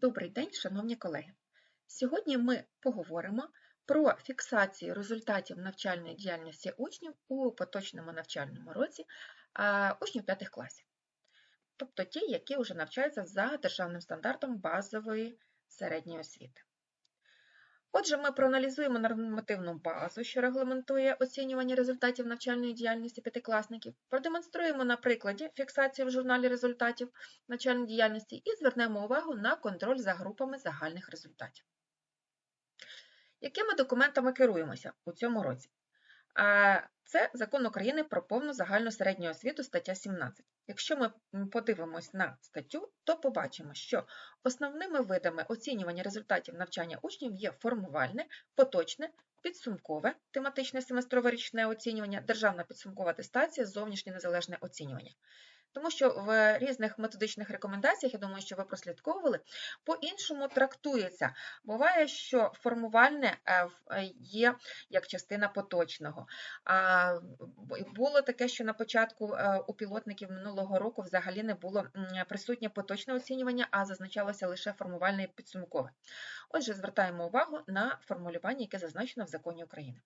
Добрий день, шановні колеги! Сьогодні ми поговоримо про фіксацію результатів навчальної діяльності учнів у поточному навчальному році учнів 5 класів, тобто ті, які вже навчаються за державним стандартом базової середньої освіти. Отже, ми проаналізуємо нормативну базу, що регламентує оцінювання результатів навчальної діяльності п'ятикласників, продемонструємо на прикладі фіксацію в журналі результатів навчальної діяльності і звернемо увагу на контроль за групами загальних результатів. Якими документами керуємося у цьому році? Це закон України про повну загальну середню освіту, стаття 17. Якщо ми подивимось на статтю, то побачимо, що основними видами оцінювання результатів навчання учнів є формувальне, поточне, підсумкове, тематичне семестрове річне оцінювання, державна підсумкова атестація, зовнішнє незалежне оцінювання. Тому що в різних методичних рекомендаціях, я думаю, що ви прослідковували, по-іншому трактується. Буває, що формувальне е, е, є як частина поточного. Було таке, що на початку е, у пілотників минулого року взагалі не було присутнє поточне оцінювання, а зазначалося лише формувальне і підсумкове. Отже, звертаємо увагу на формулювання, яке зазначено в законі України.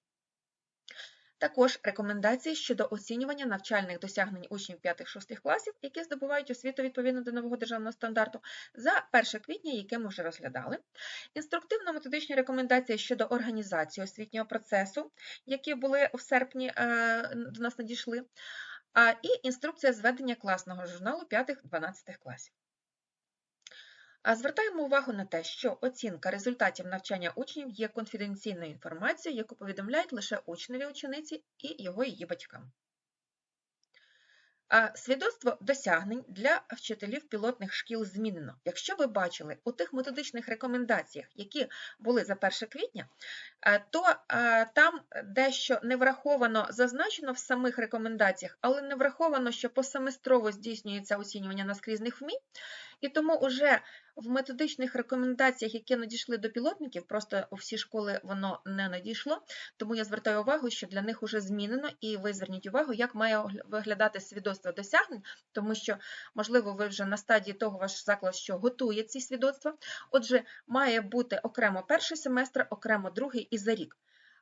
Також рекомендації щодо оцінювання навчальних досягнень учнів 5-6 класів, які здобувають освіту відповідно до нового державного стандарту, за 1 квітня, яке ми вже розглядали. Інструктивно-методичні рекомендації щодо організації освітнього процесу, які були в серпні е, до нас надійшли, і інструкція зведення класного журналу 5-12 класів. Звертаємо увагу на те, що оцінка результатів навчання учнів є конфіденційною інформацією, яку повідомляють лише учневі учениці і його її батькам. Свідоцтво досягнень для вчителів пілотних шкіл змінено. Якщо ви бачили у тих методичних рекомендаціях, які були за 1 квітня, то там дещо не враховано зазначено в самих рекомендаціях, але не враховано, що посеместрово здійснюється оцінювання наскрізних вмінь, і тому вже в методичних рекомендаціях, які надійшли до пілотників, просто у всі школи воно не надійшло, тому я звертаю увагу, що для них вже змінено, і ви зверніть увагу, як має виглядати свідоцтво досягнень, тому що, можливо, ви вже на стадії того ваш заклад, що готує ці свідоцтва. Отже, має бути окремо перший семестр, окремо другий і за рік.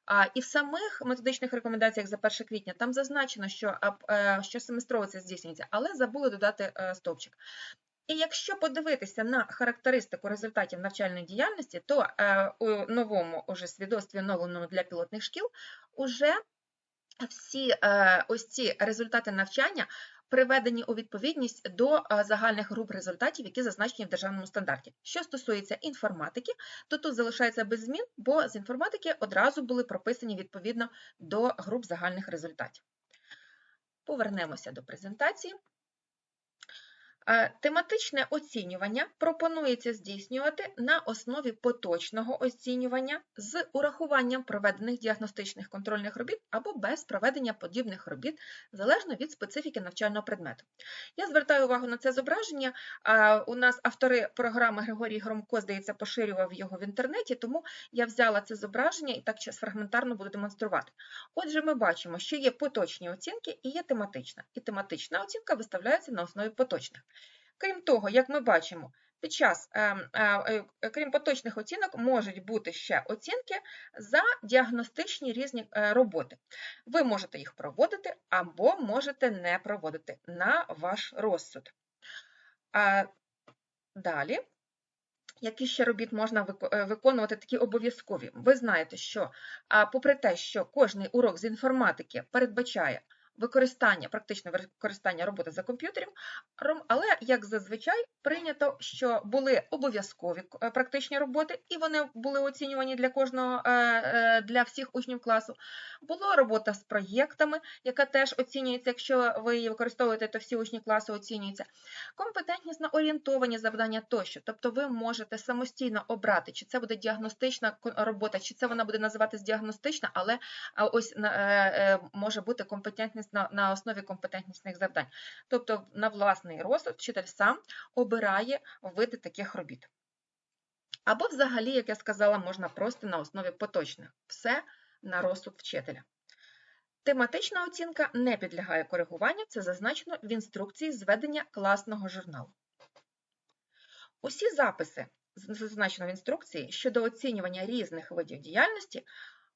А, І в самих методичних рекомендаціях за 1 квітня там зазначено, що е, що семестрово це здійснюється, але забули додати е, стовпчик. І якщо подивитися на характеристику результатів навчальної діяльності, то е, у новому уже свідоцтві оновленому для пілотних шкіл уже всі ось ці результати навчання приведені у відповідність до е, загальних груп результатів, які зазначені в державному стандарті. Що стосується інформатики, то тут залишається без змін, бо з інформатики одразу були прописані відповідно до груп загальних результатів. Повернемося до презентації. Е, тематичне оцінювання пропонується здійснювати на основі поточного оцінювання з урахуванням проведених діагностичних контрольних робіт або без проведення подібних робіт, залежно від специфіки навчального предмету. Я звертаю увагу на це зображення. У нас автори програми Григорій Громко, здається, поширював його в інтернеті, тому я взяла це зображення і так зараз фрагментарно буду демонструвати. Отже, ми бачимо, що є поточні оцінки і є тематична. І тематична оцінка виставляється на основі поточних. Крім того, як ми бачимо, під час, ем, е, е, крім поточних оцінок, можуть бути ще оцінки за діагностичні різні е, роботи. Ви можете їх проводити або можете не проводити на ваш розсуд. Далі, які ще робіт можна виконувати такі обов'язкові? Ви знаєте, що попри те, що кожний урок з інформатики передбачає використання, практичне використання роботи за комп'ютером, але, як зазвичай, прийнято, що були обов'язкові е, практичні роботи, і вони були оцінювані для кожного, е, е, для всіх учнів класу. Була робота з проєктами, яка теж оцінюється, якщо ви її використовуєте, то всі учні класу оцінюються. Компетентність на орієнтовані завдання тощо. Тобто ви можете самостійно обрати, чи це буде діагностична робота, чи це вона буде називатись діагностична, але ось може бути компетентність на, основі компетентнісних завдань. Тобто, на власний розсуд вчитель сам обирає види таких робіт. Або, взагалі, як я сказала, можна просто на основі поточних. Все на розсуд вчителя. Тематична оцінка не підлягає коригуванню, це зазначено в інструкції зведення класного журналу. Усі записи зазначено в інструкції, щодо оцінювання різних видів діяльності,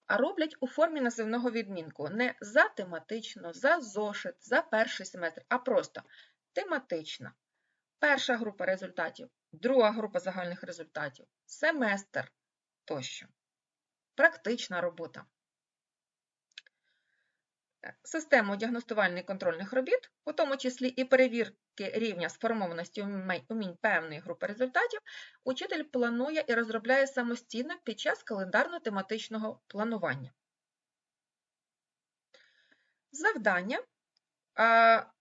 а роблять у формі називного відмінку не за тематично, за зошит, за перший семестр, а просто тематична. Перша група результатів, друга група загальних результатів, семестр тощо. Практична робота. Систему діагностувальних контрольних робіт, у тому числі і перевірки рівня сформованості умінь певної групи результатів, учитель планує і розробляє самостійно під час календарно-тематичного планування. Завдання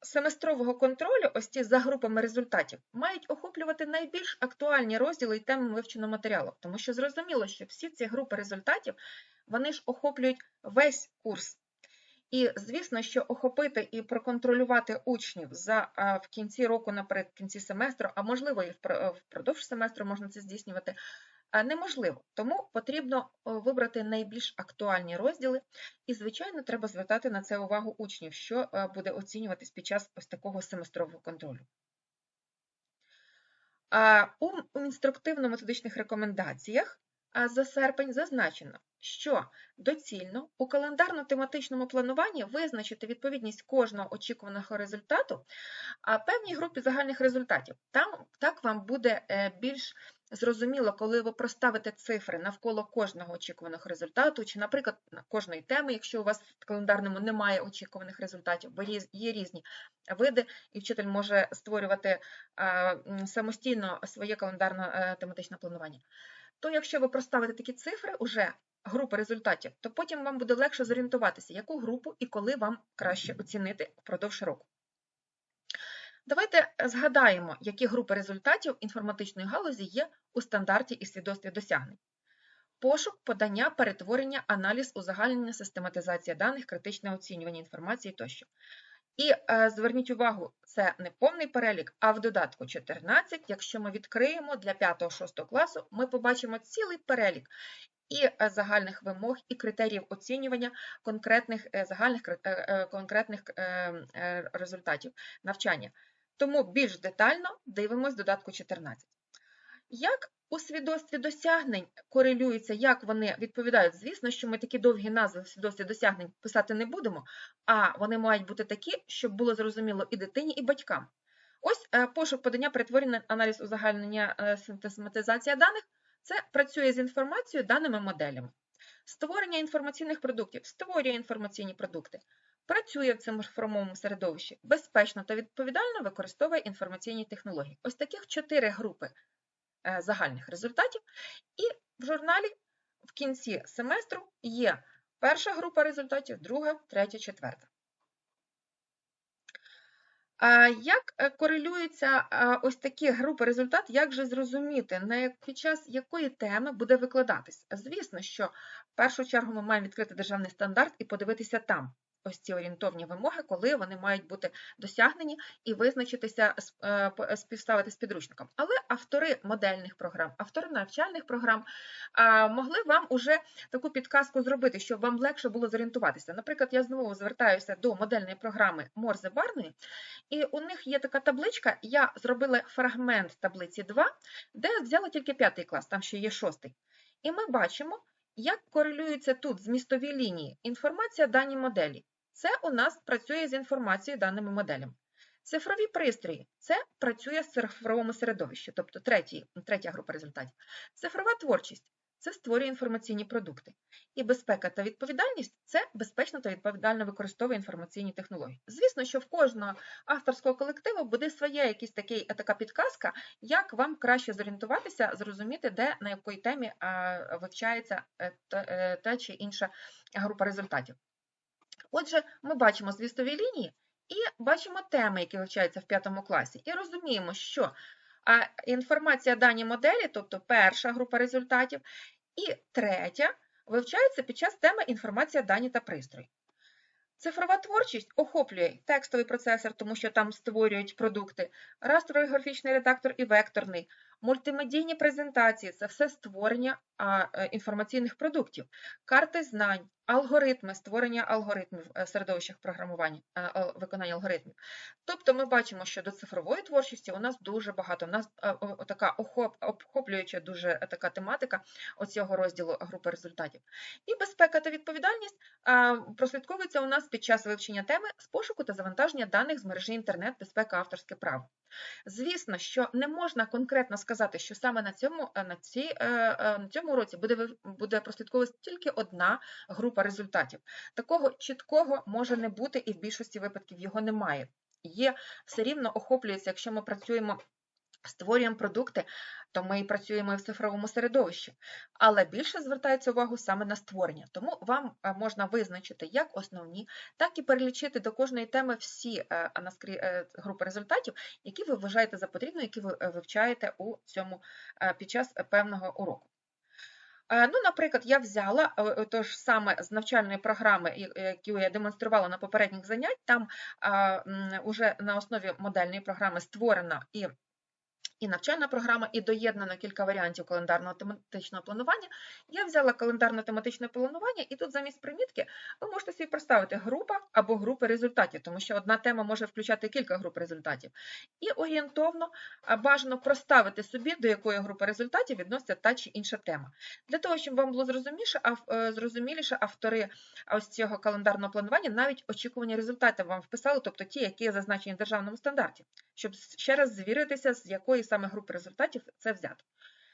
семестрового контролю, ось ці за групами результатів, мають охоплювати найбільш актуальні розділи і теми вивченого матеріалу, тому що зрозуміло, що всі ці групи результатів вони ж охоплюють весь курс. І звісно, що охопити і проконтролювати учнів за в кінці року, наприкінці семестру, а можливо і впродовж семестру можна це здійснювати, неможливо. Тому потрібно вибрати найбільш актуальні розділи, і, звичайно, треба звертати на це увагу учнів, що буде оцінюватись під час ось такого семестрового контролю. У інструктивно-методичних рекомендаціях за серпень зазначено, що доцільно у календарно-тематичному плануванні визначити відповідність кожного очікуваного результату певній групі загальних результатів. Там так вам буде е, більш зрозуміло, коли ви проставите цифри навколо кожного очікуваного результату, чи, наприклад, на кожної теми, якщо у вас в календарному немає очікуваних результатів, бо є різні види, і вчитель може створювати самостійно своє календарно-тематичне планування. То якщо ви проставите такі цифри, уже групи результатів, то потім вам буде легше зорієнтуватися, яку групу і коли вам краще оцінити впродовж року. Давайте згадаємо, які групи результатів інформатичної галузі є у стандарті і свідоцтві досягнень. Пошук, подання, перетворення, аналіз, узагальнення, систематизація даних, критичне оцінювання інформації тощо. І е, зверніть увагу, це не повний перелік, а в додатку 14, якщо ми відкриємо для 5-6 класу, ми побачимо цілий перелік і е, загальних вимог, і критеріїв оцінювання конкретних е, загальних конкретних результатів навчання. Тому більш детально дивимось додатку 14. Як у свідоцтві досягнень корелюються, як вони відповідають? Звісно, що ми такі довгі назви в свідоцтві досягнень писати не будемо, а вони мають бути такі, щоб було зрозуміло і дитині, і батькам. Ось е, пошук подання, перетворення, аналіз узагальнення, е, систематизація даних це працює з інформацією, даними моделями. Створення інформаційних продуктів створює інформаційні продукти. Працює в цьому формовому середовищі, безпечно та відповідально використовує інформаційні технології. Ось таких чотири групи загальних результатів. І в журналі в кінці семестру є перша група результатів, друга, третя, четверта. Як е, корелюються ось такі групи результат, як же зрозуміти, на під час якої теми буде викладатись? Звісно, що в першу чергу ми маємо відкрити державний стандарт і подивитися там ось ці орієнтовні вимоги, коли вони мають бути досягнені і визначитися, з- е, співставити з підручником. Але автори модельних програм, автори навчальних програм могли вам уже таку підказку зробити, щоб вам легше було зорієнтуватися. Наприклад, я знову звертаюся до модельної програми Морзе Барної, і у них є така табличка. Я зробила фрагмент таблиці 2, де взяла тільки п'ятий клас, там ще є шостий. І ми бачимо, як корелюються тут змістові лінії інформація дані моделі. Це у нас працює з інформацією даними моделями. Цифрові пристрої це працює з цифровому середовищі, тобто третій, третя група результатів. Цифрова творчість це створює інформаційні продукти. І безпека та відповідальність це безпечно та відповідально використовує інформаційні технології. Звісно, що в кожного авторського колективу буде своя якась такий, така підказка, як вам краще зорієнтуватися, зрозуміти, де на якій темі вивчається е, е, та чи інша група результатів. Отже, ми бачимо звістові лінії і бачимо теми, які вивчаються в п'ятому класі, і розуміємо, що інформація дані моделі, тобто перша група результатів, і третя вивчаються під час теми інформація дані та пристрої. Цифрова творчість охоплює текстовий процесор, тому що там створюють продукти, растровий графічний редактор і векторний, Мультимедійні презентації це все створення е, інформаційних продуктів, карти знань, алгоритми, створення алгоритмів е, середовищах програмування, е, виконання алгоритмів. Тобто ми бачимо, що до цифрової творчості у нас дуже багато. У нас така обхоплююча дуже така тематика оцього розділу групи результатів. І безпека та відповідальність прослідковується у нас під час вивчення теми з пошуку та завантаження даних з мережі інтернет, безпека, авторське право. Звісно, що не можна конкретно сказати, що саме на цьому, е, на цій, е, е, на цьому році буде, буде прослідковуватися тільки одна група результатів. Такого чіткого може не бути, і в більшості випадків його немає. Є все рівно охоплюється, якщо ми працюємо. Створюємо продукти, то ми працюємо в цифровому середовищі, але більше звертається увагу саме на створення. Тому вам е, можна визначити як основні, так і перелічити до кожної теми всі е, е, групи результатів, які ви вважаєте за потрібно, які ви вивчаєте у цьому під час певного уроку. Ну, наприклад, я взяла е, тож саме з навчальної програми, яку я демонструвала на попередніх занять, там уже на основі модельної програми створена і і навчальна програма, і доєднано кілька варіантів календарного тематичного планування. Я взяла календарно-тематичне планування, і тут замість примітки ви можете собі представити група або групи результатів, тому що одна тема може включати кілька груп результатів. І орієнтовно бажано проставити собі, до якої групи результатів відноситься та чи інша тема. Для того, щоб вам було зрозуміше, е, зрозуміліше, автори ось цього календарного планування навіть очікувані результати вам вписали, тобто ті, які зазначені в державному стандарті, щоб ще раз звіритися, з якої саме групи результатів це взято.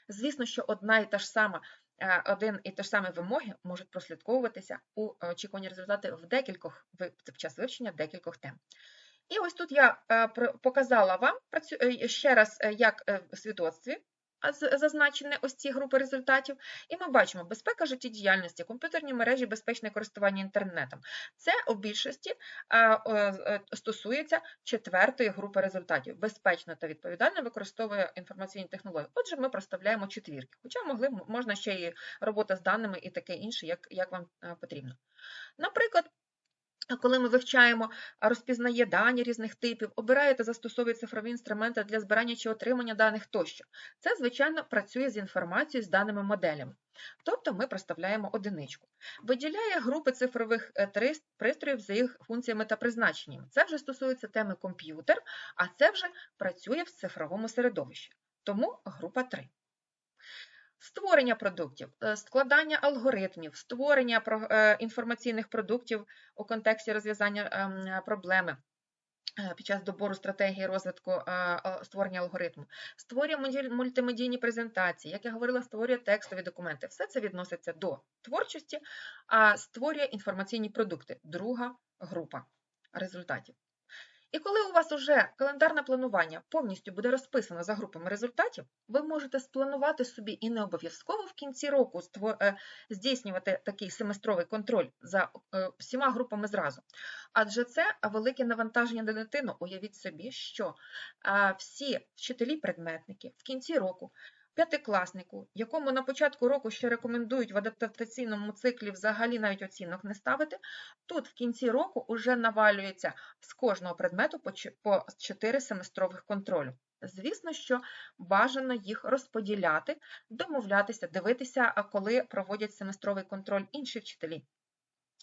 Звісно, що одна і та ж сама, е, один і те ж саме вимоги можуть прослідковуватися у очікувані результати в декількох в час вивчення декількох тем. І ось тут я е, показала вам е, ще раз, як в свідоцтві зазначені ось ці групи результатів. І ми бачимо безпека життєдіяльності, комп'ютерні мережі, безпечне користування інтернетом. Це у більшості е, стосується четвертої групи результатів. Безпечно та відповідально використовує інформаційні технології. Отже, ми проставляємо четвірки. Хоча могли можна ще і робота з даними і таке інше, як, як вам е, потрібно. Наприклад, коли ми вивчаємо, розпізнає дані різних типів, обирає та застосовує цифрові інструменти для збирання чи отримання даних тощо. Це, звичайно, працює з інформацією з даними моделями. Тобто ми проставляємо одиничку. Виділяє групи цифрових е, пристроїв за їх функціями та призначеннями. Це вже стосується теми комп'ютер, а це вже працює в цифровому середовищі. Тому група 3. Створення продуктів, е, складання алгоритмів, створення е, інформаційних продуктів у контексті розв'язання ем, проблеми е, під час добору стратегії розвитку створення алгоритму, створює мультимедійні презентації, як я говорила, створює текстові документи. Все це відноситься до творчості, а створює інформаційні продукти. Друга група результатів. І коли у вас уже календарне планування повністю буде розписано за групами результатів, ви можете спланувати собі і не обов'язково в кінці року е, здійснювати такий семестровий контроль за е, всіма групами зразу. Адже це велике навантаження на дитину. Уявіть собі, що всі вчителі-предметники в кінці року. П'ятикласнику, якому на початку року ще рекомендують в адаптаційному циклі взагалі навіть оцінок не ставити, тут в кінці року вже навалюється з кожного предмету по чо- 4 семестрових контролю. Звісно, що бажано їх розподіляти, домовлятися, дивитися, коли проводять семестровий контроль інші вчителі.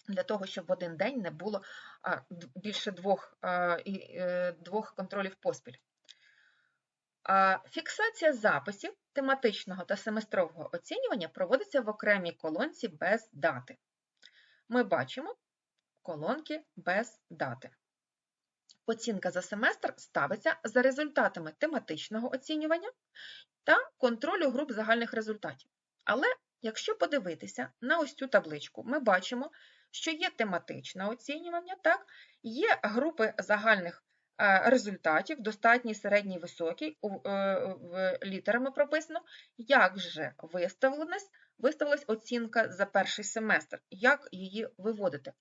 Для того, щоб в один день не було більше двох, е, двох контролів поспіль. Фіксація записів тематичного та семестрового оцінювання проводиться в окремій колонці без дати. Ми бачимо колонки без дати. Оцінка за семестр ставиться за результатами тематичного оцінювання та контролю груп загальних результатів. Але якщо подивитися на ось цю табличку, ми бачимо, що є тематичне оцінювання, так, є групи загальних результатів, достатній, середній, високий, е, в літерами прописано, як же виставилась оцінка за перший семестр, як її виводити.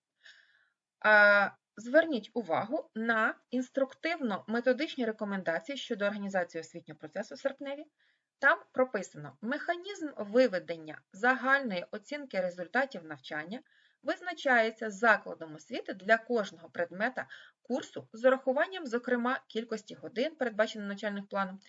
Зверніть увагу на інструктивно-методичні рекомендації щодо організації освітнього процесу серпневі. Там прописано механізм виведення загальної оцінки результатів навчання визначається закладом освіти для кожного предмета курсу з урахуванням, зокрема, кількості годин, передбачених навчальним планом,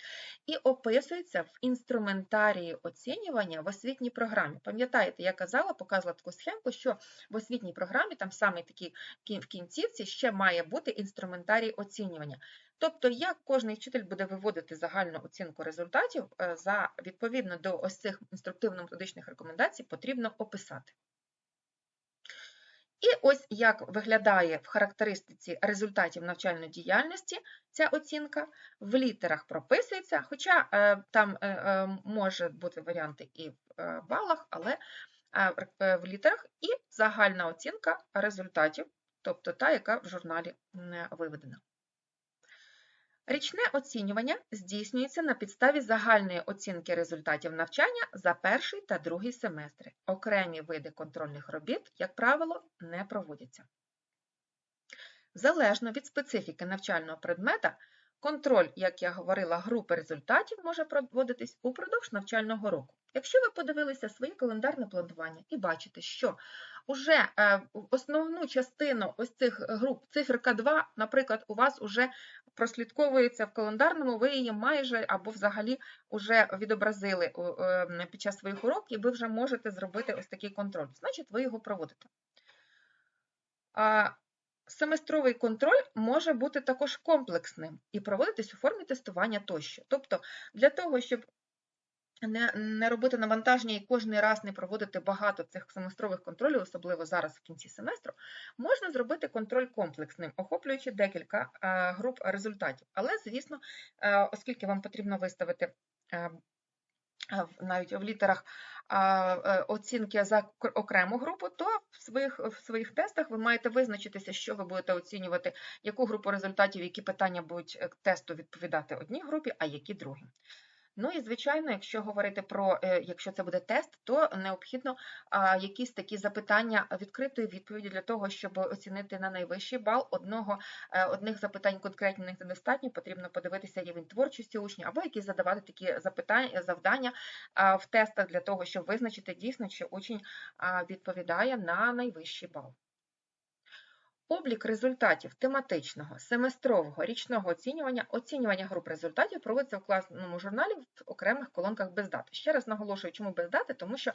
і описується в інструментарії оцінювання в освітній програмі. Пам'ятаєте, я казала, показувала таку схемку, що в освітній програмі, там саме такі в кінцівці, ще має бути інструментарій оцінювання. Тобто, як кожний вчитель буде виводити загальну оцінку результатів, е, за відповідно до ось цих інструктивно-методичних рекомендацій, потрібно описати. І ось як виглядає в характеристиці результатів навчальної діяльності ця оцінка, в літерах прописується, хоча е, там е, е, може бути варіанти і в балах, але в літерах і загальна оцінка результатів, тобто та, яка в журналі виведена. Річне оцінювання здійснюється на підставі загальної оцінки результатів навчання за перший та другий семестри. Окремі види контрольних робіт, як правило, не проводяться. Залежно від специфіки навчального предмета, контроль, як я говорила, групи результатів може проводитись упродовж навчального року. Якщо ви подивилися своє календарне планування і бачите, що вже е, основну частину ось цих груп, циферка 2, наприклад, у вас вже прослідковується в календарному, ви її майже або взагалі вже відобразили е, під час своїх уроків, і ви вже можете зробити ось такий контроль. Значить, ви його проводите. Семестровий контроль може бути також комплексним і проводитись у формі тестування тощо. Тобто, для того, щоб не не робити навантаження і кожен раз не проводити багато цих семестрових контролів, особливо зараз в кінці семестру, можна зробити контроль комплексним, охоплюючи декілька е, груп результатів. Але, звісно, е, оскільки вам потрібно виставити е, навіть в літерах оцінки за окрему групу, то в своїх в своїх тестах ви маєте визначитися, що ви будете оцінювати, яку групу результатів, які питання будуть тесту відповідати одній групі, а які другій. Ну і, звичайно, якщо говорити про, е, якщо це буде тест, то необхідно якісь такі запитання відкритої відповіді для того, щоб оцінити на найвищий бал одного, е, одних запитань конкретних недостатньо, потрібно подивитися рівень творчості учнів, або якісь задавати такі запитання, завдання в тестах для того, щоб визначити дійсно, чи учень відповідає на найвищий бал. Облік результатів тематичного, семестрового, річного оцінювання, оцінювання груп результатів проводиться в класному журналі в окремих колонках без дати. Ще раз наголошую, чому без дати, тому що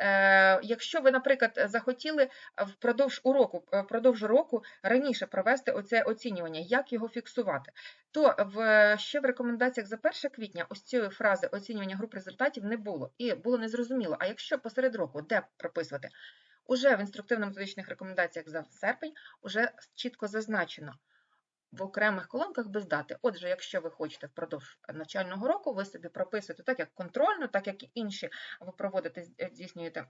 е, якщо ви, наприклад, захотіли впродовж уроку, е, впродовж року раніше провести оце оцінювання, як його фіксувати, то в, ще в рекомендаціях за 1 квітня ось цієї фрази оцінювання груп результатів не було. І було незрозуміло, а якщо посеред року, де прописувати? Уже в інструктивно-методичних рекомендаціях за серпень уже чітко зазначено в окремих колонках без дати. Отже, якщо ви хочете впродовж навчального року, ви собі прописуєте так, як контрольну, так як і інші, ви проводите, здійснюєте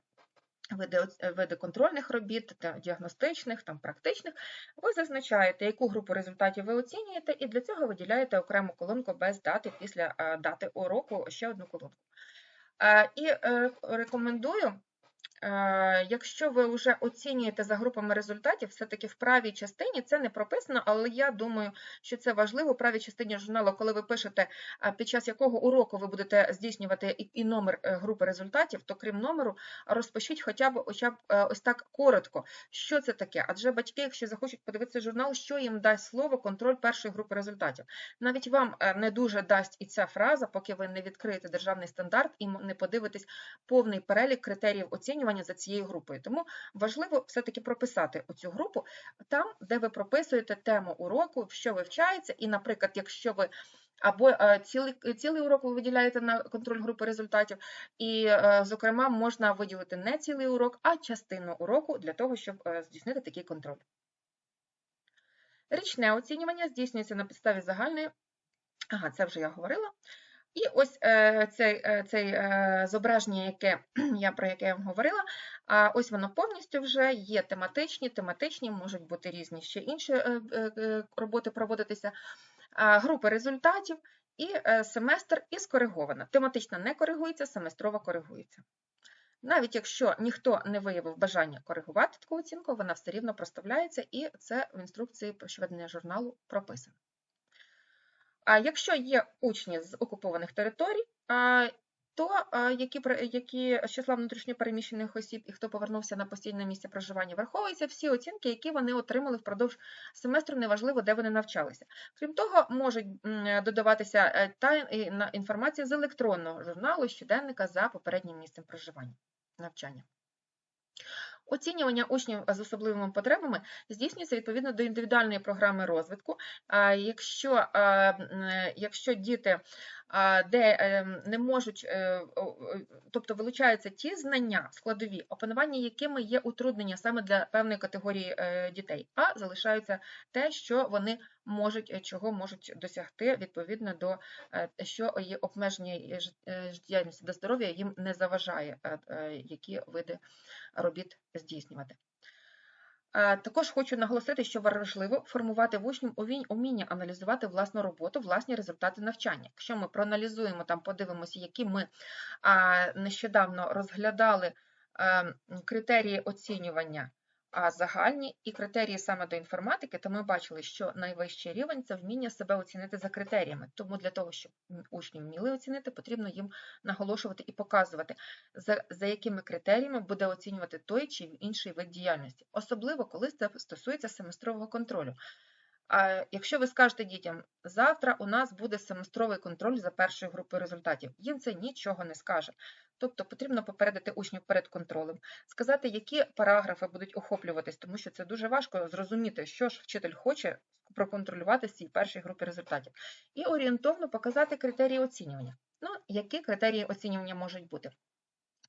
види види контрольних робіт, діагностичних, там, практичних, ви зазначаєте, яку групу результатів ви оцінюєте, і для цього виділяєте окрему колонку без дати після дати уроку ще одну колонку. І е, рекомендую Е, якщо ви вже оцінюєте за групами результатів, все-таки в правій частині це не прописано, але я думаю, що це важливо в правій частині журналу, коли ви пишете, під час якого уроку ви будете здійснювати і номер е, групи результатів, то крім номеру, розпишіть хоча б е, ось так коротко, що це таке. Адже батьки, якщо захочуть подивитися журнал, що їм дасть слово контроль першої групи результатів. Навіть вам не дуже дасть і ця фраза, поки ви не відкриєте державний стандарт і не подивитесь повний перелік критеріїв оцінювання голосування за цією групою. Тому важливо все-таки прописати оцю групу там, де ви прописуєте тему уроку, що вивчається, і, наприклад, якщо ви або е, цілий цілий урок ви виділяєте на контроль групи результатів, і, е, зокрема, можна виділити не цілий урок, а частину уроку для того, щоб е, здійснити такий контроль. Річне оцінювання здійснюється на підставі загальної, ага, це вже я говорила. І ось е, цей е, е, зображення, яке я про яке я вам говорила, ось воно повністю вже є тематичні, тематичні, можуть бути різні ще інші роботи проводитися, групи результатів і семестр і скоригована. Тематична не коригується, семестрова коригується. Навіть якщо ніхто не виявив бажання коригувати таку оцінку, вона все рівно проставляється, і це в інструкції про ведення журналу прописано. А якщо є учні з окупованих територій, то які, які з числа внутрішньопереміщених осіб і хто повернувся на постійне місце проживання, враховуються всі оцінки, які вони отримали впродовж семестру, неважливо, де вони навчалися. Крім того, можуть додаватися е, та інформація з електронного журналу щоденника за попереднім місцем проживання навчання. Оцінювання учнів з особливими потребами здійснюється відповідно до індивідуальної програми розвитку. Якщо, якщо діти де е, не можуть, е, тобто вилучаються ті знання складові, опанування якими є утруднення саме для певної категорії е, дітей, а залишаються те, що вони можуть, е, чого можуть досягти відповідно до що є обмеження життєдіяльності до здоров'я їм не заважає, які види робіт здійснювати. Також хочу наголосити, що важливо формувати в увінь- уміння аналізувати власну роботу, власні результати навчання. Якщо ми проаналізуємо там, подивимося, які ми нещодавно розглядали е, критерії оцінювання загальні і критерії саме до інформатики, то ми бачили, що найвищий рівень це вміння себе оцінити за критеріями. Тому для того, щоб учні вміли оцінити, потрібно їм наголошувати і показувати, за, за якими критеріями буде оцінювати той чи інший вид діяльності, особливо коли це стосується семестрового контролю. А якщо ви скажете дітям, завтра у нас буде семестровий контроль за першою групою результатів, їм це нічого не скаже. Тобто потрібно попередити учнів перед контролем, сказати, які параграфи будуть охоплюватись, тому що це дуже важко зрозуміти, що ж вчитель хоче проконтролювати з цій першій групі результатів, і орієнтовно показати критерії оцінювання. Ну, які критерії оцінювання можуть бути?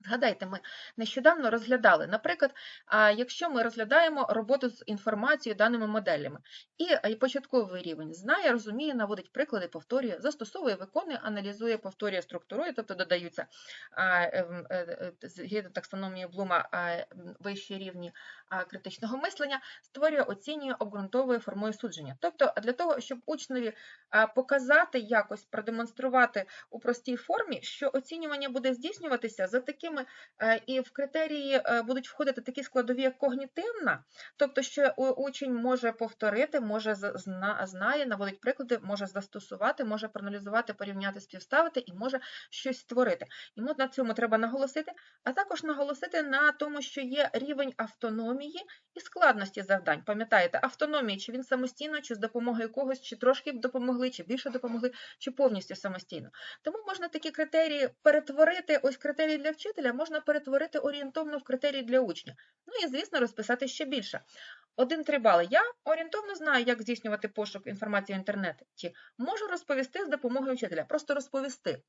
Згадайте, ми нещодавно розглядали, наприклад, якщо ми розглядаємо роботу з інформацією, даними моделями, і початковий рівень знає, розуміє, наводить приклади, повторює, застосовує, виконує, аналізує, повторює, структурує, тобто додаються ем, е, е, згідно таксономії Блума вищі рівні критичного мислення, створює, оцінює, обґрунтовує, формує судження. Тобто для того, щоб учневі показати якось, продемонструвати у простій формі, що оцінювання буде здійснюватися за такими е, і в критерії е, будуть входити такі складові, як когнітивна, тобто, що учень може повторити, може знає, наводить приклади, може застосувати, може проаналізувати, порівняти, співставити і може щось створити. Йому на цьому треба наголосити, а також наголосити на тому, що є рівень автономії і складності завдань. Пам'ятаєте, автономії, чи він самостійно, чи з допомогою когось, чи трошки допомогли, чи більше допомогли, чи повністю самостійно. Тому можна такі критерії перетворити, ось критерії для вчителя можна перетворити орієнтовно в критерії для учня. Ну і, звісно, розписати ще більше. Один-три бали. Я орієнтовно знаю, як здійснювати пошук інформації в інтернеті. Можу розповісти з допомогою вчителя, просто розповісти.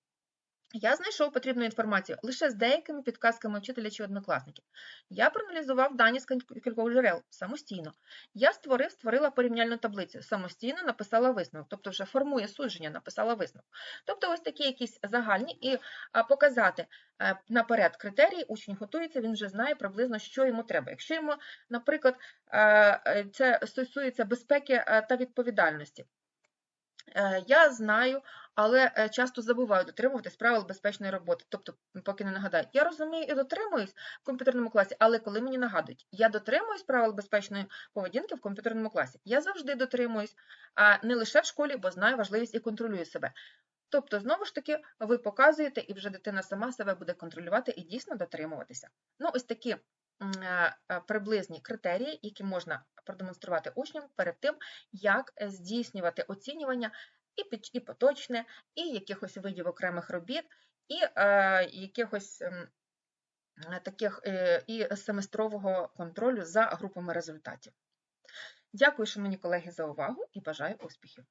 Я знайшов потрібну інформацію лише з деякими підказками вчителя чи однокласників. Я проаналізував дані з кількох джерел самостійно. Я створив, створила порівняльну таблицю, самостійно написала висновок, тобто вже формує судження, написала висновок. Тобто ось такі якісь загальні і показати е, наперед критерії, учень готується, він вже знає приблизно, що йому треба. Якщо йому, наприклад, е, е, це стосується безпеки та відповідальності. Е, Я знаю, але е, часто забуваю дотримуватись правил безпечної роботи, тобто, поки не нагадаю. Я розумію і дотримуюсь в комп'ютерному класі, але коли мені нагадують, я дотримуюсь правил безпечної поведінки в комп'ютерному класі. Я завжди дотримуюсь, а не лише в школі, бо знаю важливість і контролюю себе. Тобто, знову ж таки, ви показуєте, і вже дитина сама себе буде контролювати і дійсно дотримуватися. Ну, ось такі приблизні критерії, які можна продемонструвати учням перед тим, як е, здійснювати оцінювання і, поточне, і якихось видів окремих робіт, і е, якихось ем, е, таких е, і семестрового контролю за групами результатів. Дякую, шановні колеги, за увагу і бажаю успіхів!